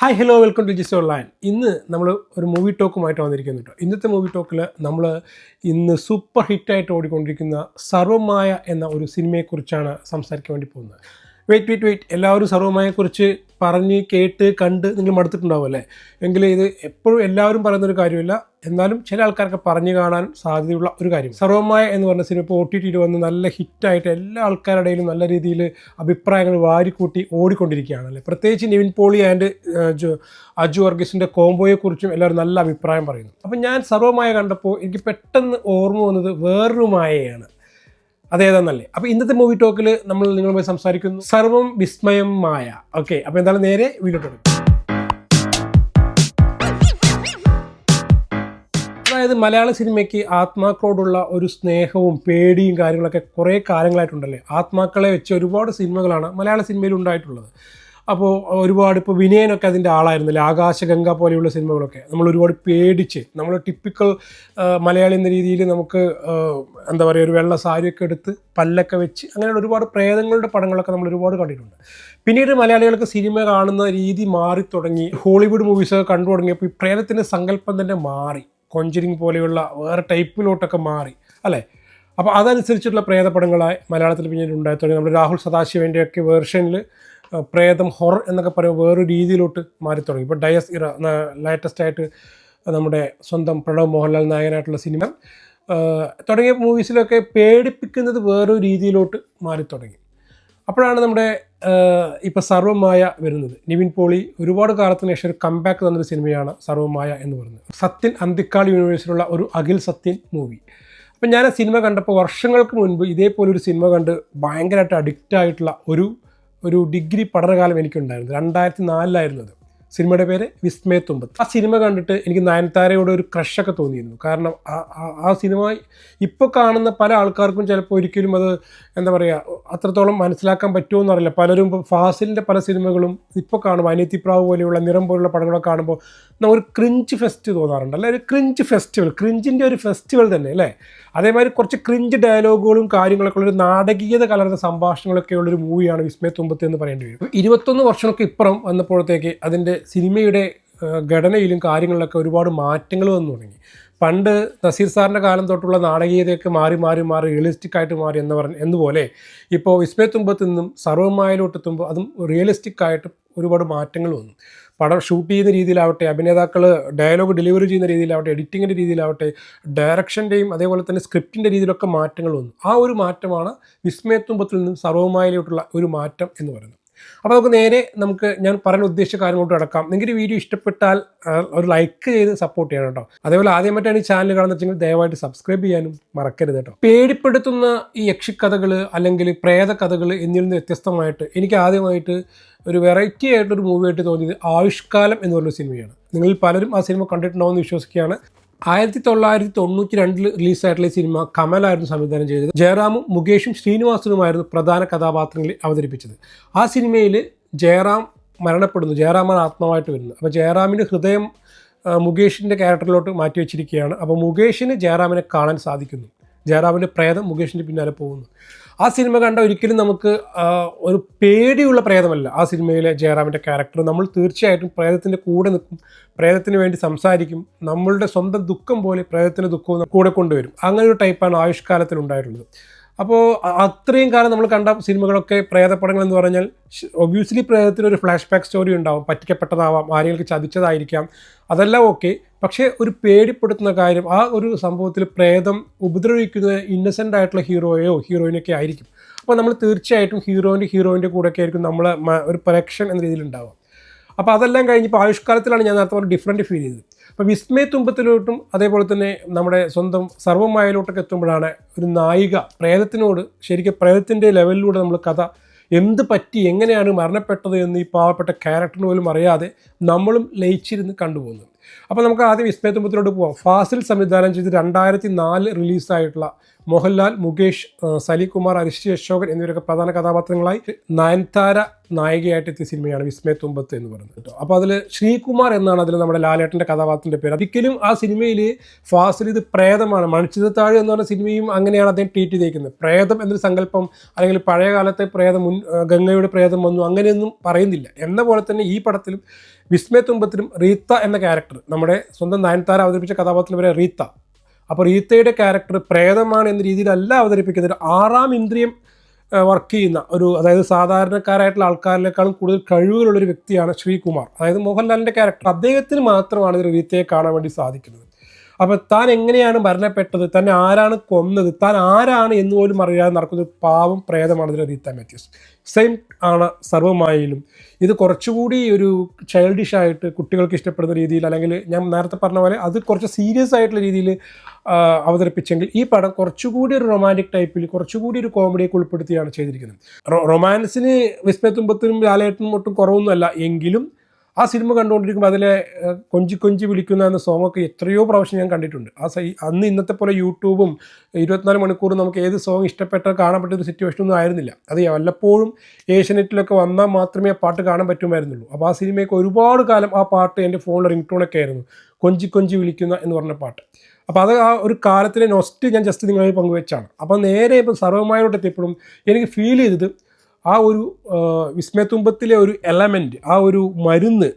Hi hello welcome to Jis online ഇന്ന് നമ്മൾ ഒരു മൂവി ടോക്കുമായിട്ട് വന്നിരിക്കുന്നു കേട്ടോ ഇന്നത്തെ മൂവി ടോക്കിൽ നമ്മൾ ഇന്ന് സൂപ്പർ ഹിറ്റായിട്ട് ഓടിക്കൊണ്ടിരിക്കുന്ന സർവമായ എന്ന ഒരു സിനിമയെക്കുറിച്ചാണ് സംസാരിക്കാൻ വേണ്ടി പോകുന്നത്. വെയിറ്റ് വെയിറ്റ് വെയിറ്റ് എല്ലാവരും സർവമായെക്കുറിച്ച് പറഞ്ഞ് കേട്ട് കണ്ട് നിങ്ങൾ മടുത്തിട്ടുണ്ടാവും അല്ലേ? എങ്കിൽ ഇത് എപ്പോഴും എല്ലാവരും പറയുന്നൊരു കാര്യമില്ല. എന്നാലും ചില ആൾക്കാർക്ക് പറഞ്ഞു കാണാൻ സാധ്യതയുള്ള ഒരു കാര്യം. സർവമായ എന്ന് പറഞ്ഞ സിനിമ ഇപ്പോൾ ഒ ടി ടിയിൽ വന്ന് നല്ല ഹിറ്റായിട്ട് എല്ലാ ആൾക്കാരുടെയും നല്ല രീതിയിൽ അഭിപ്രായങ്ങൾ വാരിക്കൂട്ടി ഓടിക്കൊണ്ടിരിക്കുകയാണ് അല്ലേ? പ്രത്യേകിച്ച് നിവിൻ പോളി ആൻഡ് അജു വർഗീസിന്റെ കോംബോയെക്കുറിച്ചും എല്ലാവരും നല്ല അഭിപ്രായം പറയുന്നു. അപ്പം ഞാൻ സർവമായ കണ്ടപ്പോൾ എനിക്ക് പെട്ടെന്ന് ഓർമ്മ വന്നത് വേറൊരു മായയാണ്. അതേതാന്നല്ലേ അപ്പോൾ ഇന്നത്തെ മൂവി ടോക്കിൽ നമ്മൾ നിങ്ങളുമായി സംസാരിക്കുന്നു. സർവം വിസ്മയം മായ. ഓക്കെ അപ്പോൾ എന്തായാലും നേരെ വീഡിയോ തുടങ്ങും അതായത് മലയാള സിനിമയ്ക്ക് ആത്മാക്കളോടുള്ള ഒരു സ്നേഹവും പേടിയും കാര്യങ്ങളൊക്കെ കുറേ കാലങ്ങളായിട്ടുണ്ടല്ലേ? ആത്മാക്കളെ വെച്ച് ഒരുപാട് സിനിമകളാണ് മലയാള സിനിമയിൽ ഉണ്ടായിട്ടുള്ളത്. അപ്പോൾ ഒരുപാട് ഇപ്പോൾ വിനയനൊക്കെ അതിന്റെ ആളായിരുന്നില്ലേ? ആകാശഗംഗ പോലെയുള്ള സിനിമകളൊക്കെ. നമ്മൾ ഒരുപാട് പേടിച്ച് നമ്മൾ ടിപ്പിക്കൽ മലയാളി എന്ന രീതിയിൽ നമുക്ക് എന്താ പറയുക ഒരു വെള്ള സാരിയൊക്കെ എടുത്ത് പല്ലൊക്കെ വെച്ച് അങ്ങനെയുള്ള ഒരുപാട് പ്രേതങ്ങളുടെ പടങ്ങളൊക്കെ നമ്മൾ ഒരുപാട് കണ്ടിട്ടുണ്ട്. പിന്നീട് മലയാളികൾക്ക് സിനിമ കാണുന്ന രീതി മാറി തുടങ്ങി ഹോളിവുഡ് മൂവീസൊക്കെ കണ്ടു തുടങ്ങിയപ്പോൾ ഈ പ്രേതത്തിന്റെ സങ്കല്പം തന്നെ മാറി. കൊഞ്ചിരിങ് പോലെയുള്ള വേറെ ടൈപ്പിലോട്ടൊക്കെ മാറി അല്ലേ? അപ്പോൾ അതനുസരിച്ചുള്ള പ്രേതപടങ്ങളായി മലയാളത്തിൽ പിന്നീട് ഉണ്ടായി തുടങ്ങി. നമ്മുടെ രാഹുൽ സദാശിവന്റെയൊക്കെ വേർഷനിൽ പ്രേതം ഹൊറർ എന്നൊക്കെ പറയുമ്പോൾ വേറൊരു രീതിയിലോട്ട് മാറി തുടങ്ങി. ഇപ്പോൾ ഡയസ് ഇറ ലേറ്റസ്റ്റ് ആയിട്ട് നമ്മുടെ സ്വന്തം പ്രണവ് മോഹൻലാൽ നായകനായിട്ടുള്ള സിനിമ തുടങ്ങിയ മൂവീസിലൊക്കെ പേടിപ്പിക്കുന്നത് വേറൊരു രീതിയിലോട്ട് മാറി തുടങ്ങി. അപ്പോഴാണ് നമ്മുടെ ഇപ്പോൾ സർവമായ വരുന്നത്. നിവിൻ പോളി ഒരുപാട് കാലത്തിന് ശേഷം ഒരു കംബാക്ക് തന്നൊരു സിനിമയാണ് സർവമായ എന്ന് പറയുന്നത്. സത്യൻ അന്തിക്കാൾ യൂണിവേഴ്സിലുള്ള ഒരു അഖിൽ സത്യൻ മൂവി അപ്പം ഞാൻ ആ സിനിമ കണ്ടപ്പോൾ വർഷങ്ങൾക്ക് മുൻപ് ഇതേപോലെ ഒരു സിനിമ കണ്ട് ഭയങ്കരമായിട്ട് അഡിക്റ്റ് ആയിട്ടുള്ള ഒരു ഒരു ഡിഗ്രി പഠനകാലം എനിക്കുണ്ടായിരുന്നു. രണ്ടായിരത്തി നാലിലായിരുന്നു അത്. സിനിമയുടെ പേര് വിസ്മയത്തുമ്പത്ത് ആ സിനിമ കണ്ടിട്ട് എനിക്ക് നയൻതാരയോട് ഒരു ക്രഷൊക്കെ തോന്നിയിരുന്നു. കാരണം ആ- സിനിമ ഇപ്പോൾ കാണുന്ന പല ആൾക്കാർക്കും ചിലപ്പോൾ ഒരിക്കലും അത് എന്താ പറയുക അത്രത്തോളം മനസ്സിലാക്കാൻ പറ്റുമോ എന്നറിയില്ല പലരും ഇപ്പോൾ ഫാസിലിന്റെ പല സിനിമകളും ഇപ്പോൾ കാണുമ്പോൾ അനിയത്തിപ്രാവ് പോലെയുള്ള നിറം പോലുള്ള പടങ്ങളൊക്കെ കാണുമ്പോൾ നമ്മൾ ഒരു ക്രിഞ്ച് ഫെസ്റ്റ് തോന്നാറുണ്ട് അല്ലെ? ഒരു ക്രിഞ്ച് ഫെസ്റ്റിവൽ ക്രിഞ്ചിന്റെ ഒരു ഫെസ്റ്റിവൽ തന്നെ അല്ലേ? അതേമാതിരി കുറച്ച് ക്രിഞ്ച് ഡയലോഗുകളും കാര്യങ്ങളൊക്കെ ഉള്ള ഒരു നാടകീയത കലർന്ന സംഭാഷണങ്ങളൊക്കെ ഉള്ളൊരു മൂവിയാണ് വിസ്മയ തുമ്പത്ത് എന്ന് പറയേണ്ടി വരും. ഇരുപത്തൊന്ന് വർഷങ്ങൾക്ക് ഇപ്പുറം വന്നപ്പോഴത്തേക്ക് അതിന്റെ സിനിമയുടെ ഘടനയിലും കാര്യങ്ങളിലൊക്കെ ഒരുപാട് മാറ്റങ്ങൾ വന്നു തുടങ്ങി. പണ്ട് നസീർ സാറിന്റെ കാലം തൊട്ടുള്ള നാടകീയതയൊക്കെ മാറി മാറി മാറി റിയലിസ്റ്റിക് ആയിട്ട് മാറി എന്ന് പറഞ്ഞ എന്നുപോലെ ഇപ്പോൾ വിസ്മയത്തുമ്പത്ത് നിന്നും സർവമായിലോട്ട് എത്തുമ്പോൾ അതും റിയലിസ്റ്റിക് ആയിട്ട് ഒരുപാട് മാറ്റങ്ങൾ വന്നു. പടം ഷൂട്ട് ചെയ്യുന്ന രീതിയിലാവട്ടെ അഭിനേതാക്കൾ ഡയലോഗ് ഡെലിവറി ചെയ്യുന്ന രീതിയിലാവട്ടെ എഡിറ്റിങ്ങിന്റെ രീതിയിലാവട്ടെ ഡയറക്ഷന്റെയും അതേപോലെ തന്നെ സ്ക്രിപ്റ്റിന്റെ രീതിയിലൊക്കെ മാറ്റങ്ങൾ വന്നു. ആ ഒരു മാറ്റമാണ് വിസ്മയത്തുമ്പത്തിൽ നിന്നും സർവമായിലോട്ടുള്ള ഒരു മാറ്റം എന്ന് പറയുന്നത്. അപ്പോൾ നമുക്ക് നേരെ നമുക്ക് ഞാൻ പറയാൻ ഉദ്ദേശിച്ച കാര്യങ്ങളോട്ട് കിടക്കാം. നിങ്ങൾക്ക് വീഡിയോ ഇഷ്ടപ്പെട്ടാൽ ഒരു ലൈക്ക് ചെയ്ത് സപ്പോർട്ട് ചെയ്യണം കേട്ടോ. അതേപോലെ ആദ്യമായിട്ടാണ് ഈ ചാനൽ കാണുന്ന വെച്ചെങ്കിൽ ദയവായിട്ട് സബ്സ്ക്രൈബ് ചെയ്യാനും മറക്കരുത് കേട്ടോ. പേടിപ്പെടുത്തുന്ന ഈ യക്ഷിക്കഥകൾ അല്ലെങ്കിൽ പ്രേത കഥകൾ എന്നിൽ നിന്ന് വ്യത്യസ്തമായിട്ട് എനിക്ക് ആദ്യമായിട്ട് ഒരു വെറൈറ്റി ആയിട്ടൊരു മൂവിയായിട്ട് തോന്നിയത് ആയുഷ്കാലം എന്ന് പറഞ്ഞ സിനിമയാണ് നിങ്ങളിൽ പലരും ആ സിനിമ കണ്ടിട്ടുണ്ടാവുമെന്ന് വിശ്വസിക്കുകയാണ്. ആയിരത്തി തൊള്ളായിരത്തി തൊണ്ണൂറ്റി രണ്ടിൽ റിലീസായിട്ടുള്ള ഈ സിനിമ കമലായിരുന്നു സംവിധാനം ചെയ്തത്. ജയറാമും മുകേഷും ശ്രീനിവാസനുമായിരുന്നു പ്രധാന കഥാപാത്രങ്ങളിൽ അവതരിപ്പിച്ചത്. ആ സിനിമയിൽ ജയറാം മരണപ്പെടുന്നു. ജയറാമാണ് ആത്മാവായിട്ട് വരുന്നത്. അപ്പോൾ ജയറാമിന്റെ ഹൃദയം മുകേഷിന്റെ ക്യാരക്ടറിലോട്ട് മാറ്റി വെച്ചിരിക്കുകയാണ്. അപ്പോൾ മുകേഷിന് ജയറാമിനെ കാണാൻ സാധിക്കുന്നു. ജയറാമിന്റെ പ്രേതം മുകേഷിന്റെ പിന്നാലെ പോകുന്നു. ആ സിനിമ കണ്ട ഒരിക്കലും നമുക്ക് ഒരു പേടിയുള്ള പ്രേതമല്ല. ആ സിനിമയിലെ ജയറാമിന്റെ ക്യാരക്ടർ നമ്മൾ തീർച്ചയായിട്ടും പ്രേതത്തിന്റെ കൂടെ നിൽക്കും. പ്രേതത്തിന് വേണ്ടി സംസാരിക്കും. നമ്മളുടെ സ്വന്തം ദുഃഖം പോലെ പ്രേതത്തിന്റെ ദുഃഖവും കൂടെ കൊണ്ടുവരും. അങ്ങനെ ഒരു ടൈപ്പാണ് ആയുഷ്കാലത്തിൽ ഉണ്ടായിട്ടുള്ളത് അപ്പോൾ അത്രയും കാലം നമ്മൾ കണ്ട സിനിമകളൊക്കെ പ്രേതപ്പടങ്ങൾ എന്ന് പറഞ്ഞാൽ ഒബ്വിയസ്ലി പ്രേതത്തിന് ഒരു ഫ്ലാഷ് ബാക്ക് സ്റ്റോറി ഉണ്ടാവും. പറ്റിക്കപ്പെട്ടതാവാം. ആരെങ്കിലും ചതിച്ചതായിരിക്കാം. അതെല്ലാം ഓക്കെ പക്ഷേ ഒരു പേടിപ്പെടുത്തുന്ന കാര്യം ആ ഒരു സംഭവത്തിൽ പ്രേതം ഉപദ്രവിക്കുന്നത് ഇന്നസെന്റ് ആയിട്ടുള്ള ഹീറോയോ ഹീറോയിനൊക്കെ ആയിരിക്കും. അപ്പോൾ നമ്മൾ തീർച്ചയായിട്ടും ഹീറോയിന്റെ ഹീറോയിന്റെ കൂടെയൊക്കെ ആയിരിക്കും നമ്മൾ ഒരു പ്രൊഡക്ഷൻ എന്ന രീതിയിൽ ഉണ്ടാവുക. അപ്പോൾ അതെല്ലാം കഴിഞ്ഞപ്പോൾ ആയുഷ്കാലത്തിലാണ് ഞാൻ നേരത്തെ പറഞ്ഞ ഡിഫറന്റ് ഫീൽ ചെയ്തത്. അപ്പോൾ വിസ്മയ തുമ്പത്തിലോട്ടും അതേപോലെ തന്നെ നമ്മുടെ സ്വന്തം സർവമായയിലോട്ടൊക്കെ എത്തുമ്പോഴാണ് ഒരു നായിക പ്രേതത്തിനോട് ശരിക്കും പ്രേതത്തിന്റെ ലെവലിലൂടെ നമ്മൾ കഥ എന്ത് പറ്റി എങ്ങനെയാണ് മരണപ്പെട്ടത് എന്ന് ഈ പാവപ്പെട്ട ക്യാരക്ടറിന് പോലും അറിയാതെ നമ്മളും ലയിച്ചിരുന്ന് കണ്ടുപോകുന്നത്. അപ്പോൾ നമുക്ക് ആദ്യം വിസ്മയ തുമ്പത്തിലോട്ട് പോവാം. ഫാസിൽ സംവിധാനം ചെയ്ത് രണ്ടായിരത്തി നാല് റിലീസായിട്ടുള്ള മോഹൻലാൽ മുകേഷ് സലികുമാർ അരിഷി അശോകൻ എന്നിവരൊക്കെ പ്രധാന കഥാപാത്രങ്ങളായി നയൻതാര നായികയായിട്ട് എത്തിയ സിനിമയാണ് വിസ്മയ തുമ്പത്ത് എന്ന് പറയുന്നത് കേട്ടോ. അപ്പോൾ അതിൽ ശ്രീകുമാർ എന്നാണ് അതിൽ നമ്മുടെ ലാലേട്ടന്റെ കഥാപാത്രത്തിന്റെ പേര്. ഒരിക്കലും ആ സിനിമയിൽ ഫാസിൽ ഇത് പ്രേതമാണ്. മണിച്ചിതത്താഴ് എന്ന് പറഞ്ഞ സിനിമയും അങ്ങനെയാണ് അദ്ദേഹം ട്രീറ്റ് ചെയ്തേക്കുന്നത്. പ്രേതം എന്നൊരു സങ്കല്പം അല്ലെങ്കിൽ പഴയ കാലത്തെ പ്രേതം മുൻ ഗംഗയുടെ പ്രേതം വന്നു അങ്ങനെയൊന്നും പറയുന്നില്ല. എന്ന പോലെ തന്നെ ഈ പടത്തിലും വിസ്മയ തുമ്പത്തിലും റീത്ത എന്ന ക്യാരക്ടർ നമ്മുടെ സ്വന്തം നയൻതാര അവതരിപ്പിച്ച കഥാപാത്രത്തിന് പേര് റീത്ത. അപ്പോൾ റീത്തയുടെ ക്യാരക്ടർ പ്രേതമാണ് എന്ന രീതിയിലല്ല അവതരിപ്പിക്കുന്നത്. ആറാം ഇന്ദ്രിയം വർക്ക് ചെയ്യുന്ന ഒരു അതായത് സാധാരണക്കാരായിട്ടുള്ള ആൾക്കാരിനേക്കാളും കൂടുതൽ കഴിവുകളുള്ള ഒരു വ്യക്തിയാണ് ശ്രീകുമാർ. അതായത് മോഹൻലാലിന്റെ ക്യാരക്ടർ അദ്ദേഹത്തിന് മാത്രമാണ് ഇത് റീത്തയെ കാണാൻ വേണ്ടി സാധിക്കുന്നത്. അപ്പോൾ താൻ എങ്ങനെയാണ് മരണപ്പെട്ടത്? തന്നെ ആരാണ് കൊന്നത്? താൻ ആരാണ് എന്ന് പോലും അറിയാതെ നടക്കുന്ന പാവം പ്രേതമാണ് ഇതിലെ റീത്ത മാത്യൂസ്. സെയിം ആണ് സർവമായാലും ഇത് കുറച്ചുകൂടി ഒരു ചൈൽഡിഷ് ആയിട്ട് കുട്ടികൾക്ക് ഇഷ്ടപ്പെടുന്ന രീതിയിൽ അല്ലെങ്കിൽ ഞാൻ നേരത്തെ പറഞ്ഞ പോലെ അത് കുറച്ച് സീരിയസ് ആയിട്ടുള്ള രീതിയിൽ അവതരിപ്പിച്ചെങ്കിൽ ഈ പടം കുറച്ചുകൂടി ഒരു റൊമാന്റിക് ടൈപ്പിൽ കുറച്ചുകൂടി ഒരു കോമഡിയൊക്കെ ഉൾപ്പെടുത്തിയാണ് ചെയ്തിരിക്കുന്നത്. റൊമാൻസിന് വിസ്മയത്തുമ്പത്തിനും ലാലേട്ടനും ഒട്ടും കുറവൊന്നുമല്ല. എങ്കിലും ആ സിനിമ കണ്ടുകൊണ്ടിരിക്കുമ്പോൾ അതിലെ കൊഞ്ചി കൊഞ്ചി വിളിക്കുന്ന എന്ന സോങ്ങൊക്കെ എത്രയോ പ്രാവശ്യം ഞാൻ കണ്ടിട്ടുണ്ട്. ആ സൈ അന്ന് ഇന്നത്തെ പോലെ യൂട്യൂബും ഇരുപത്തിനാല് മണിക്കൂറും നമുക്ക് ഏത് സോങ് ഇഷ്ടപ്പെട്ട കാണപ്പെട്ട ഒരു സിറ്റുവേഷൻ ഒന്നും ആയിരുന്നില്ല. അത് വല്ലപ്പോഴും ഏഷ്യനെറ്റിലൊക്കെ വന്നാൽ മാത്രമേ ആ പാട്ട് കാണാൻ പറ്റുമായിരുന്നുള്ളൂ. അപ്പോൾ ആ സിനിമയൊക്കെ ഒരുപാട് കാലം ആ പാട്ട് എന്റെ ഫോണിൽ റിംഗ് ടോണൊക്കെ ആയിരുന്നു. കൊഞ്ചി കൊഞ്ചി വിളിക്കുന്ന എന്ന് പറഞ്ഞ പാട്ട്. അപ്പോൾ അത് ആ ഒരു കാലത്തിലെ നൊസ്റ്റ് ഞാൻ ജസ്റ്റ് നിങ്ങളെ പങ്കുവെച്ചാണ്. അപ്പോൾ നേരെ ഇപ്പം സർവമായോട്ട് എത്തിയപ്പോഴും എനിക്ക് ഫീൽ ചെയ്തത് ആ ഒരു വിസ്മയത്തുമ്പത്തിലെ ഒരു എലമെന്റ് ആ ഒരു മരുന്ന്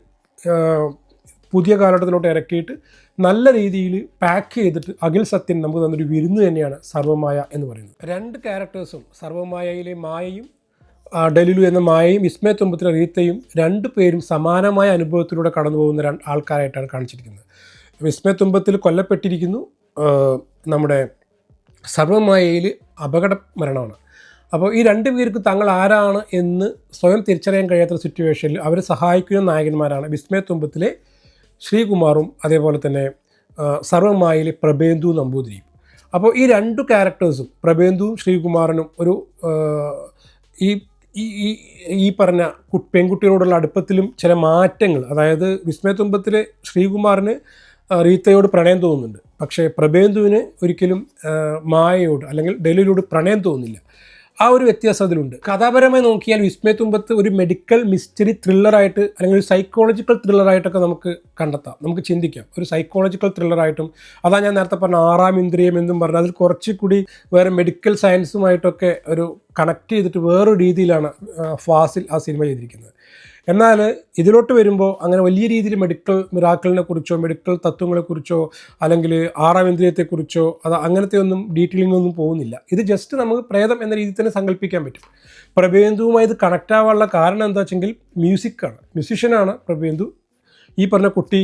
പുതിയ കാലഘട്ടത്തിലോട്ട് ഇറക്കിയിട്ട് നല്ല രീതിയിൽ പാക്ക് ചെയ്തിട്ട് അഖിൽ സത്യൻ നമുക്ക് തന്നൊരു വിരുന്ന് തന്നെയാണ് സർവമായ എന്ന് പറയുന്നത്. രണ്ട് ക്യാരക്ടേഴ്സും സർവമായയിലെ മായയും ഡെലിലു എന്ന മായയും വിസ്മയത്തുമ്പത്തിലെ റീത്തയും രണ്ട് പേരും സമാനമായ അനുഭവത്തിലൂടെ കടന്നു പോകുന്ന രണ്ട് ആൾക്കാരായിട്ടാണ് കാണിച്ചിരിക്കുന്നത്. വിസ്മയത്തുമ്പത്തിൽ കൊല്ലപ്പെട്ടിരിക്കുന്നു നമ്മുടെ സർവമായയിൽ അപകട മരണമാണ്. അപ്പോൾ ഈ രണ്ട് പേർക്ക് തങ്ങൾ ആരാണ് എന്ന് സ്വയം തിരിച്ചറിയാൻ കഴിയാത്ത സിറ്റുവേഷനിൽ അവരെ സഹായിക്കുന്ന നായകന്മാരാണ് വിസ്മയത്തുമ്പത്തിലെ ശ്രീകുമാറും അതേപോലെ തന്നെ സർവമായിലെ പ്രബേന്ദു നമ്പൂതിരിയും. അപ്പോൾ ഈ രണ്ട് ക്യാരക്ടേഴ്സും പ്രബേന്ദുവും ശ്രീകുമാറിനും ഒരു ഈ ഈ ഈ പറഞ്ഞ പെൺകുട്ടികളോടുള്ള അടുപ്പത്തിലും ചില മാറ്റങ്ങൾ അതായത് വിസ്മയത്തുമ്പത്തിലെ ശ്രീകുമാറിന് റീത്തയോട് പ്രണയം തോന്നുന്നുണ്ട്. പക്ഷേ പ്രബേന്ദുവിന് ഒരിക്കലും മായയോട് അല്ലെങ്കിൽ ഡെലിയിലോട് പ്രണയം തോന്നുന്നില്ല. ആ ഒരു വ്യത്യാസം അതിലുണ്ട്. കഥാപരമായി നോക്കിയാൽ വിസ്മയ തുമ്പത്ത് ഒരു മെഡിക്കൽ മിസ്റ്ററി ത്രില്ലറായിട്ട് അല്ലെങ്കിൽ ഒരു സൈക്കോളജിക്കൽ ത്രില്ലറായിട്ടൊക്കെ നമുക്ക് കണ്ടെത്താം. നമുക്ക് ചിന്തിക്കാം. ഒരു സൈക്കോളജിക്കൽ ത്രില്ലറായിട്ടും അതാ ഞാൻ നേരത്തെ പറഞ്ഞ ആറാം ഇന്ദ്രിയം എന്നും പറഞ്ഞാൽ അതിൽ കുറച്ചുകൂടി വേറെ മെഡിക്കൽ സയൻസുമായിട്ടൊക്കെ ഒരു കണക്ട് ചെയ്തിട്ട് വേറൊരു രീതിയിലാണ് ഫാസിൽ ആ സിനിമ ചെയ്തിരിക്കുന്നത്. എന്നാൽ ഇതിലോട്ട് വരുമ്പോൾ അങ്ങനെ വലിയ രീതിയിൽ മെഡിക്കൽ മിറാക്കളിനെ കുറിച്ചോ മെഡിക്കൽ തത്വങ്ങളെക്കുറിച്ചോ അല്ലെങ്കിൽ ആറാം ഇന്ദ്രിയത്തെക്കുറിച്ചോ അത് അങ്ങനത്തെ ഒന്നും ഡീറ്റെയിലിംഗ് ഒന്നും പോകുന്നില്ല. ഇത് ജസ്റ്റ് നമുക്ക് പ്രേതം എന്ന രീതിയിൽ തന്നെ സങ്കല്പിക്കാൻ പറ്റും. പ്രഭേന്ദുവുമായി ഇത് കണക്റ്റ് ആവാനുള്ള കാരണം എന്താ വെച്ചെങ്കിൽ മ്യൂസിക്കാണ് മ്യൂസിഷ്യനാണ് പ്രഭേന്ദു. ഈ പറഞ്ഞ കുട്ടി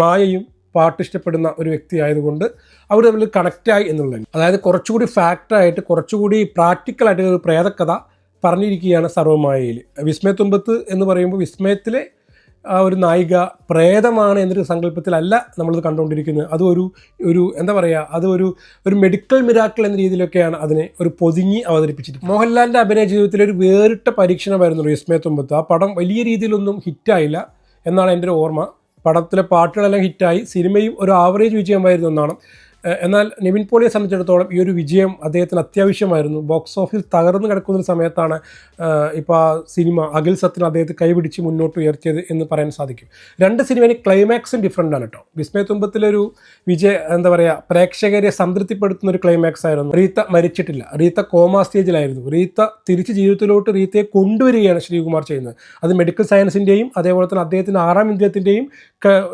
മായയും പാട്ട് ഇഷ്ടപ്പെടുന്ന ഒരു വ്യക്തി ആയതുകൊണ്ട് അവർ തമ്മിൽ കണക്റ്റായി എന്നുള്ളത് അതായത് കുറച്ചുകൂടി ഫാക്റ്റായിട്ട് കുറച്ചുകൂടി പ്രാക്ടിക്കലായിട്ട് ഒരു പ്രേതകഥ പറഞ്ഞിരിക്കുകയാണ് സർവമായയിൽ. വിസ്മയത്തുമ്പത്ത് എന്ന് പറയുമ്പോൾ വിസ്മയത്തിലെ ആ ഒരു നായിക പ്രേതമാണ് എന്നൊരു സങ്കല്പത്തിലല്ല നമ്മളത് കണ്ടുകൊണ്ടിരിക്കുന്നത്. അത് ഒരു ഒരു എന്താ പറയുക അത് ഒരു ഒരു മെഡിക്കൽ മിരാക്കൾ എന്ന രീതിയിലൊക്കെയാണ് അതിനെ ഒരു പൊതിഞ്ഞി അവതരിപ്പിച്ചിരിക്കുന്നത്. മോഹൻലാലിന്റെ അഭിനയ ജീവിതത്തിലെ ഒരു വേറിട്ട പരീക്ഷണമായിരുന്നു വിസ്മയത്തുമ്പത്ത് ആ പടം വലിയ രീതിയിലൊന്നും ഹിറ്റായില്ല എന്നാണ് എന്റെ ഒരു ഓർമ്മ. പടത്തിലെ പാട്ടുകളെല്ലാം ഹിറ്റായി സിനിമയും ഒരു ആവറേജ് വിജയമായിരുന്നു എന്നാണ് എന്നാൽ നിവിൻ പോളിയെ സംബന്ധിച്ചിടത്തോളം ഈ ഒരു വിജയം അദ്ദേഹത്തിന് അത്യാവശ്യമായിരുന്നു. ബോക്സ് ഓഫീസ് തകർന്നു കിടക്കുന്ന സമയത്താണ് ഇപ്പോൾ ആ സിനിമ അഖിൽ സത്യൻ അദ്ദേഹത്തെ കൈപിടിച്ച് മുന്നോട്ട് ഉയർത്തിയത് എന്ന് പറയാൻ സാധിക്കും. രണ്ട് സിനിമയിൽ ക്ലൈമാക്സും ഡിഫറെന്റ് ആണ് കേട്ടോ. വിസ്മയത്തുമ്പത്തിലൊരു വിജയ എന്താ പറയുക പ്രേക്ഷകരെ സംതൃപ്തിപ്പെടുത്തുന്ന ഒരു ക്ലൈമാക്സ് ആയിരുന്നു. റീത്ത മരിച്ചിട്ടില്ല. റീത്ത കോമാ സ്റ്റേജിലായിരുന്നു. റീത്ത തിരിച്ച് ജീവിതത്തിലോട്ട് റീത്തയെ കൊണ്ടുവരികയാണ് ശ്രീകുമാർ ചെയ്യുന്നത്. അത് മെഡിക്കൽ സയൻസിന്റെയും അതേപോലെ തന്നെ അദ്ദേഹത്തിന്റെ ആറാം ഇന്ദ്രിയത്തിന്റെയും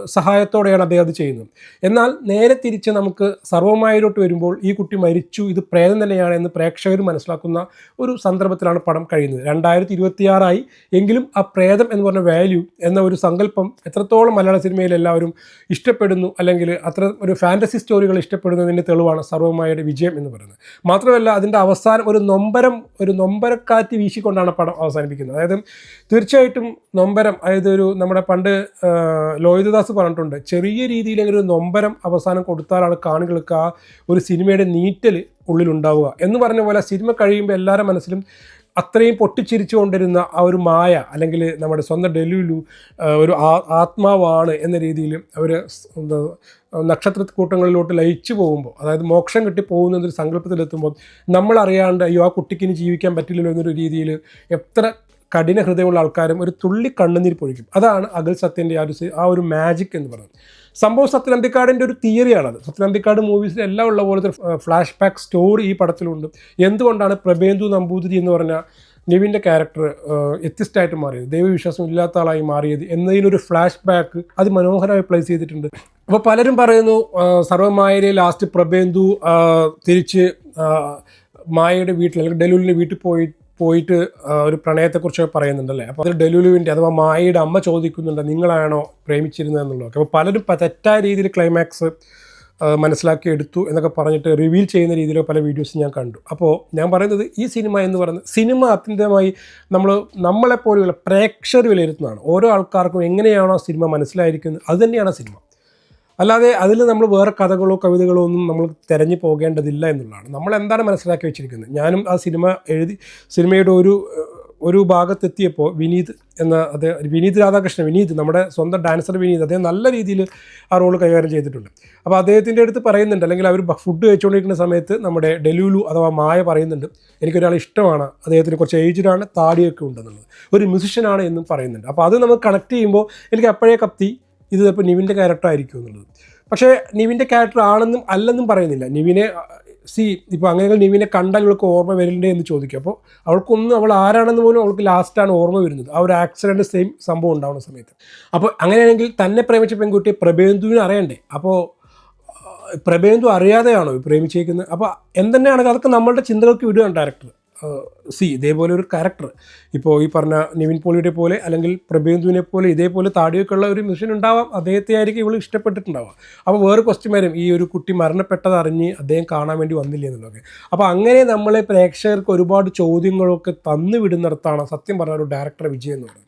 സഹായത്തോടെയാണ് അദ്ദേഹം അത് ചെയ്യുന്നത്. എന്നാൽ നേരെ തിരിച്ച് നമുക്ക് സർവമായിലോട്ട് വരുമ്പോൾ ഈ കുട്ടി മരിച്ചു. ഇത് പ്രേതം തന്നെയാണ് എന്ന് പ്രേക്ഷകർ മനസ്സിലാക്കുന്ന ഒരു സന്ദർഭത്തിലാണ് പടം കഴിയുന്നത്. രണ്ടായിരത്തി ഇരുപത്തിയാറായി എങ്കിലും ആ പ്രേതം എന്ന് പറഞ്ഞ വാല്യൂ എന്ന ഒരു സങ്കല്പം എത്രത്തോളം മലയാള സിനിമയിൽ എല്ലാവരും ഇഷ്ടപ്പെടുന്നു അല്ലെങ്കിൽ അത്ര ഒരു ഫാന്റസി സ്റ്റോറികൾ ഇഷ്ടപ്പെടുന്നതിന്റെ തെളിവാണ് സർവമായുടെ വിജയം എന്ന് പറയുന്നത്. മാത്രമല്ല അതിന്റെ അവസാനം ഒരു നൊമ്പരം ഒരു നൊമ്പരക്കാറ്റ് വീശിക്കൊണ്ടാണ് പടം അവസാനിപ്പിക്കുന്നത്. അതായത് തീർച്ചയായിട്ടും നൊമ്പരം അതായത് ഒരു നമ്മുടെ പണ്ട് ലോഹിതദാസ് പറഞ്ഞിട്ടുണ്ട് ചെറിയ രീതിയിലെങ്കിലും ഒരു നൊമ്പരം അവസാനം കൊടുത്താലാണ് കാണികൾക്ക് ആ ഒരു സിനിമയുടെ നീറ്റൽ ഉള്ളിലുണ്ടാവുക. എന്ന് പറഞ്ഞ പോലെ സിനിമ കഴിയുമ്പോൾ എല്ലാവരുടെ മനസ്സിലും അത്രയും പൊട്ടിച്ചിരിച്ചു കൊണ്ടിരുന്ന ആ ഒരു മായ അല്ലെങ്കിൽ നമ്മുടെ സ്വന്തം ഡെലുലു ഒരു ആത്മാവാണ് എന്ന രീതിയിൽ അവർ നക്ഷത്രക്കൂട്ടങ്ങളിലോട്ട് ലയിച്ചു പോകുമ്പോൾ അതായത് മോക്ഷം കിട്ടി പോകുന്ന ഒരു സങ്കല്പത്തിലെത്തുമ്പോൾ നമ്മളറിയാണ്ട് അയ്യോ ആ കുട്ടിക്ക് ഇനി ജീവിക്കാൻ പറ്റില്ലല്ലോ എന്നൊരു രീതിയിൽ എത്ര കഠിന ഹൃദയമുള്ള ആൾക്കാരും ഒരു തുള്ളി കണ്ണുനീർ പൊഴിക്കും. അതാണ് അഗൽ സത്യന്റെ ആ ഒരു ആ ഒരു മാജിക് എന്ന് പറയുന്നത്. സംഭവം സത്യനന്ദിക്കാടിന്റെ ഒരു തിയറിയാണത് സത്യനന്ദിക്കാട് മൂവീസിൽ എല്ലാം ഉള്ള പോലത്തെ ഫ്ലാഷ് ബാക്ക് സ്റ്റോറി ഈ പടത്തിലുണ്ട്. എന്തുകൊണ്ടാണ് പ്രബേന്ദു നമ്പൂതിരി എന്ന് പറഞ്ഞ നിവിന്റെ ക്യാരക്ടർ വ്യത്യസ്തമായിട്ട് മാറിയത്? ദൈവവിശ്വാസം ഇല്ലാത്ത ആളായി മാറിയത് എന്നതിനൊരു ഫ്ലാഷ് ബാക്ക് അത് മനോഹരമായി പ്ലേസ് ചെയ്തിട്ടുണ്ട്. അപ്പോൾ പലരും പറയുന്നു സർവമായരെ ലാസ്റ്റ് പ്രബേന്ദു ആ, തിരിച്ച് മായയുടെ വീട്ടിൽ അല്ലെങ്കിൽ ഡെലൂലിന്റെ വീട്ടിൽ പോയി പോയിട്ട് ഒരു പ്രണയത്തെക്കുറിച്ച് പറയുന്നുണ്ടല്ലേ? അപ്പോൾ അത് ഡെലുലുവിന്റെ അഥവാ മായയുടെ അമ്മ ചോദിക്കുന്നുണ്ട് നിങ്ങളാണോ പ്രേമിച്ചിരുന്നത് എന്നുള്ളതൊക്കെ അപ്പോൾ പലരും തെറ്റായ രീതിയിൽ ക്ലൈമാക്സ് മനസ്സിലാക്കി എടുത്തു എന്നൊക്കെ പറഞ്ഞിട്ട് റിവീൽ ചെയ്യുന്ന രീതിയിലോ പല വീഡിയോസ് ഞാൻ കണ്ടു. അപ്പോൾ ഞാൻ പറയുന്നത് ഈ സിനിമ എന്ന് പറയുന്നത് സിനിമ അത്യന്തമായി നമ്മൾ നമ്മളെപ്പോലെയുള്ള പ്രേക്ഷകർ വിലയിരുത്തുന്നതാണ് ഓരോ ആൾക്കാർക്കും എങ്ങനെയാണോ സിനിമ മനസ്സിലായിരിക്കുന്നത് അതുതന്നെയാണ് സിനിമ അല്ലാതെ അതിൽ നമ്മൾ വേറെ കഥകളോ കവിതകളോ ഒന്നും നമ്മൾ തിരഞ്ഞു പോകേണ്ടതില്ല എന്നുള്ളതാണ്. നമ്മൾ എന്താണ് മനസ്സിലാക്കി വെച്ചിരിക്കുന്നത്? ഞാനും ആ സിനിമ എഴുതി സിനിമയുടെ ഒരു ഒരു ഭാഗത്തെത്തിയപ്പോൾ വിനീത് എന്ന അത് വിനീത് രാധാകൃഷ്ണൻ വിനീത് നമ്മുടെ സ്വന്തം ഡാൻസർ വിനീത് അദ്ദേഹം നല്ല രീതിയിൽ ആ റോൾ കൈകാര്യം ചെയ്തിട്ടുണ്ട്. അപ്പോൾ അദ്ദേഹത്തിന്റെ അടുത്ത് പറയുന്നുണ്ട് അല്ലെങ്കിൽ അവർ ഫുഡ് കഴിച്ചുകൊണ്ടിരിക്കുന്ന സമയത്ത് നമ്മുടെ ഡെലുലു അഥവാ മായ പറയുന്നുണ്ട് എനിക്കൊരാൾ ഇഷ്ടമാണ് അദ്ദേഹത്തിന് കുറച്ച് ഏജ്ഡാണ് താടിയൊക്കെ ഉണ്ടെന്നുള്ളത്. ഒരു മ്യൂസിഷ്യനാണ് എന്നും പറയുന്നുണ്ട്. അപ്പോൾ അത് നമുക്ക് കണക്ട് ചെയ്യുമ്പോൾ എനിക്ക് അപ്പോഴേ കത്തി ഇത് ചിലപ്പോൾ നിവിന്റെ ക്യാരക്ടർ ആയിരിക്കും എന്നുള്ളത്. പക്ഷേ നിവിന്റെ ക്യാരക്ടർ ആണെന്നും അല്ലെന്നും പറയുന്നില്ല. നിവിനെ സി ഇപ്പോൾ അങ്ങനെ നിവിനെ കണ്ടാൽ ഇവൾക്ക് ഓർമ്മ വരില്ലേ എന്ന് ചോദിക്കും. അപ്പോൾ അവൾക്കൊന്നും അവൾ ആരാണെന്ന് പോലും അവൾക്ക് ലാസ്റ്റാണ് ഓർമ്മ വരുന്നത്. ആ ഒരു ആക്സിഡന്റ് സെയിം സംഭവം ഉണ്ടാവുന്ന സമയത്ത്. അപ്പോൾ അങ്ങനെയാണെങ്കിൽ തന്നെ പ്രേമിച്ച പെൺകുട്ടി പ്രബേന്ദുവിനെ അറിയണ്ടേ? അപ്പോൾ പ്രബേന്ദു അറിയാതെയാണോ പ്രേമിച്ചേക്കുന്നത്? അപ്പോൾ എന്തെന്നെയാണ് അതൊക്കെ നമ്മളുടെ ചിന്തകൾക്ക് വിടുകയാണ് ഡയറക്ടർ സി ഇതേപോലെ ഒരു ക്യാരക്ടർ ഇപ്പോൾ ഈ പറഞ്ഞ നിവിൻ പോളിയുടെ പോലെ അല്ലെങ്കിൽ പ്രബേന്ദുവിനെ പോലെ ഇതേപോലെ താടിയൊക്കെ ഉള്ള ഒരു മിഷൻ ഉണ്ടാവാം. അദ്ദേഹത്തെ ആയിരിക്കും ഇവൾ ഇഷ്ടപ്പെട്ടിട്ടുണ്ടാവാം അപ്പോൾ വേറെ ക്വസ്റ്റ്യൻ വരും. ഈ ഒരു കുട്ടി മരണപ്പെട്ടത് അറിഞ്ഞ് അദ്ദേഹം കാണാൻ വേണ്ടി വന്നില്ല എന്നുള്ളതൊക്കെ. അപ്പോൾ അങ്ങനെ നമ്മളെ പ്രേക്ഷകർക്ക് ഒരുപാട് ചോദ്യങ്ങളൊക്കെ തന്നു വിടുന്നിടത്താണ് സത്യം പറഞ്ഞ ഒരു ഡയറക്ടർ വിജയം എന്ന് പറയുന്നത്.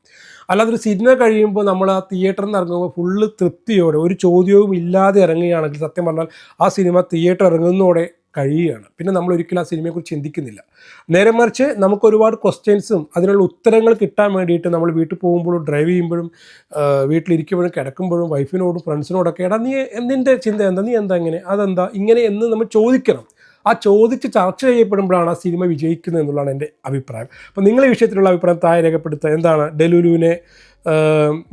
അല്ലാതെ ഒരു സിനിമ കഴിയുമ്പോൾ നമ്മൾ ആ തിയേറ്ററിൽ നിന്ന് ഇറങ്ങുമ്പോൾ ഫുള്ള് തൃപ്തിയോടെ ഒരു ചോദ്യവും ഇല്ലാതെ ഇറങ്ങുകയാണെങ്കിൽ സത്യം പറഞ്ഞാൽ ആ സിനിമ തിയേറ്റർ ഇറങ്ങുന്നതോടെ കഴിയുകയാണ്. പിന്നെ നമ്മൾ ഒരിക്കലും ആ സിനിമയെക്കുറിച്ച് ചിന്തിക്കുന്നില്ല. നേരെ മറിച്ച് നമുക്ക് ഒരുപാട് ക്വസ്റ്റ്യൻസും അതിനുള്ള ഉത്തരങ്ങൾ കിട്ടാൻ വേണ്ടിയിട്ട് നമ്മൾ വീട്ടിൽ പോകുമ്പോഴും ഡ്രൈവ് ചെയ്യുമ്പോഴും വീട്ടിലിരിക്കുമ്പോഴും കിടക്കുമ്പോഴും വൈഫിനോടും ഫ്രണ്ട്സിനോടൊക്കെ എടാ നീ എന്തിന്റെ ചിന്ത? എന്താ നീ എന്താ ഇങ്ങനെ? അതെന്താ? ഇങ്ങനെ എന്ന് നമ്മൾ ചോദിക്കണം. ആ ചോദിച്ച് ചർച്ച ചെയ്യപ്പെടുമ്പോഴാണ് ആ സിനിമ വിജയിക്കുന്നത് എന്നുള്ളതാണ് എന്റെ അഭിപ്രായം. അപ്പോൾ നിങ്ങളെ വിഷയത്തിലുള്ള അഭിപ്രായം താഴെ രേഖപ്പെടുത്തുക. എന്താണ്? ഡെലുലുവിനെ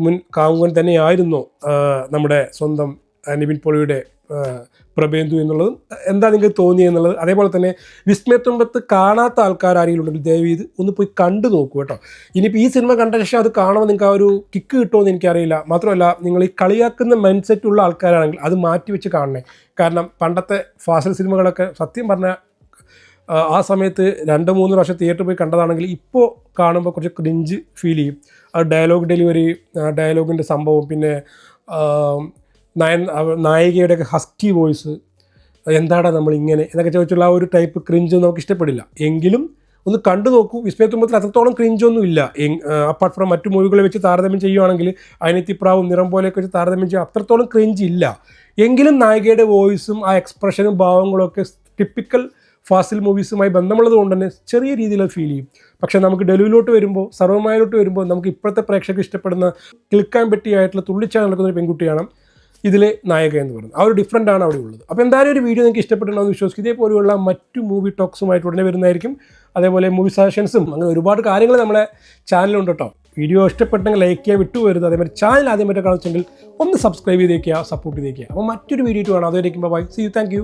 മുൻ കാമുകൻ തന്നെയായിരുന്നു നമ്മുടെ സ്വന്തം നിവിൻ പോളിയുടെ പ്രബേന്ദു എന്നുള്ളതും എന്താ നിങ്ങൾക്ക് തോന്നിയെന്നുള്ളത് അതേപോലെ തന്നെ വിസ്മയത്തുമ്പത്ത് കാണാത്ത ആൾക്കാർ ആരെങ്കിലും ഉണ്ടെങ്കിൽ ദയവ് ഇത് ഒന്ന് പോയി കണ്ടു നോക്കൂ കേട്ടോ. ഇനിയിപ്പോൾ ഈ സിനിമ കണ്ട ശേഷം അത് കാണുമ്പോൾ നിങ്ങൾക്ക് ആ ഒരു കിക്ക് കിട്ടുമെന്ന് എനിക്കറിയില്ല. മാത്രമല്ല നിങ്ങൾ ഈ കളിയാക്കുന്ന മൈൻഡ് സെറ്റ് ഉള്ള ആൾക്കാരാണെങ്കിൽ അത് മാറ്റി വെച്ച് കാണണേ. കാരണം പണ്ടത്തെ ഫാസൽ സിനിമകളൊക്കെ സത്യം പറഞ്ഞാൽ ആ, സമയത്ത് രണ്ട് മൂന്ന് പ്രാവശ്യം തിയേറ്ററിൽ പോയി കണ്ടതാണെങ്കിൽ ഇപ്പോൾ കാണുമ്പോൾ കുറച്ച് ക്രിഞ്ച് ഫീൽ ചെയ്യും. ആ ഡയലോഗ് ഡെലിവറി ഡയലോഗിന്റെ സംഭവം പിന്നെ നയൻ നായികയുടെ ഹസ്കി വോയിസ്. എന്താടാ നമ്മൾ ഇങ്ങനെ എന്നൊക്കെ ചോദിച്ചുള്ള ആ ഒരു ടൈപ്പ് ക്രിഞ്ച് നമുക്ക് ഇഷ്ടപ്പെടില്ല. എങ്കിലും ഒന്ന് കണ്ടു നോക്കൂ. വിസ്മയത്തുമ്പത്തിൽ അത്രത്തോളം ക്രിഞ്ചൊന്നും ഇല്ല. അപ്പാർട്ട് ഫ്രം മറ്റു മൂവികളെ വെച്ച് താരതമ്യം ചെയ്യുവാണെങ്കിൽ അനിത്തിപ്രാവും നിറം പോലെയൊക്കെ വെച്ച് താരതമ്യം ചെയ്യുക അത്രത്തോളം ക്രിഞ്ച് ഇല്ല. എങ്കിലും നായികയുടെ വോയിസും ആ എക്സ്പ്രഷനും ഭാവങ്ങളും ഒക്കെ ടിപ്പിക്കൽ ഫാസിൽ മൂവീസുമായി ബന്ധമുള്ളത് കൊണ്ട് തന്നെ ചെറിയ രീതിയിൽ ഫീൽ ചെയ്യും. പക്ഷേ നമുക്ക് ഡൽഹിയിലോട്ട് വരുമ്പോൾ സർവമായിലോട്ട് വരുമ്പോൾ നമുക്ക് ഇപ്പോഴത്തെ പ്രേക്ഷകർ ഇഷ്ടപ്പെടുന്ന കിളിക്കാൻ പറ്റിയായിട്ടുള്ള തുള്ളിച്ചാൽ നടക്കുന്ന ഒരു പെൺകുട്ടിയാണ് ഇതിലെ നായക എന്ന് പറയുന്നത്. ആ ഒരു ഡിഫറന്റ് ആണ് അവിടെ ഉള്ളത്. അപ്പോൾ എന്തായാലും ഒരു വീഡിയോ നിങ്ങൾക്ക് ഇഷ്ടപ്പെട്ടുണ്ടെന്ന് വിശ്വസിക്കും ഇതേപോലെയുള്ള മറ്റു മൂവി ടോക്സുമായിട്ട് ഉടനെ വരുന്നതായിരിക്കും. അതേപോലെ മൂവി സജഷൻസും അങ്ങനെ ഒരുപാട് കാര്യങ്ങൾ നമ്മളെ ചാനലുണ്ട് കേട്ടോ. വീഡിയോ ഇഷ്ടപ്പെട്ടെങ്കിൽ ലൈക്ക് ചെയ്യാൻ വിട്ടുപോരുത് അതേപോലെ ചാനൽ ആദ്യമായിട്ട് കാണിച്ചെങ്കിൽ ഒന്ന് സബ്സ്ക്രൈബ് ചെയ്തേക്കുക സപ്പോർട്ട് ചെയ്തേക്കുക. അപ്പോൾ മറ്റൊരു വീഡിയോ കാണാം. അതുവരേക്കും ബൈ സി യു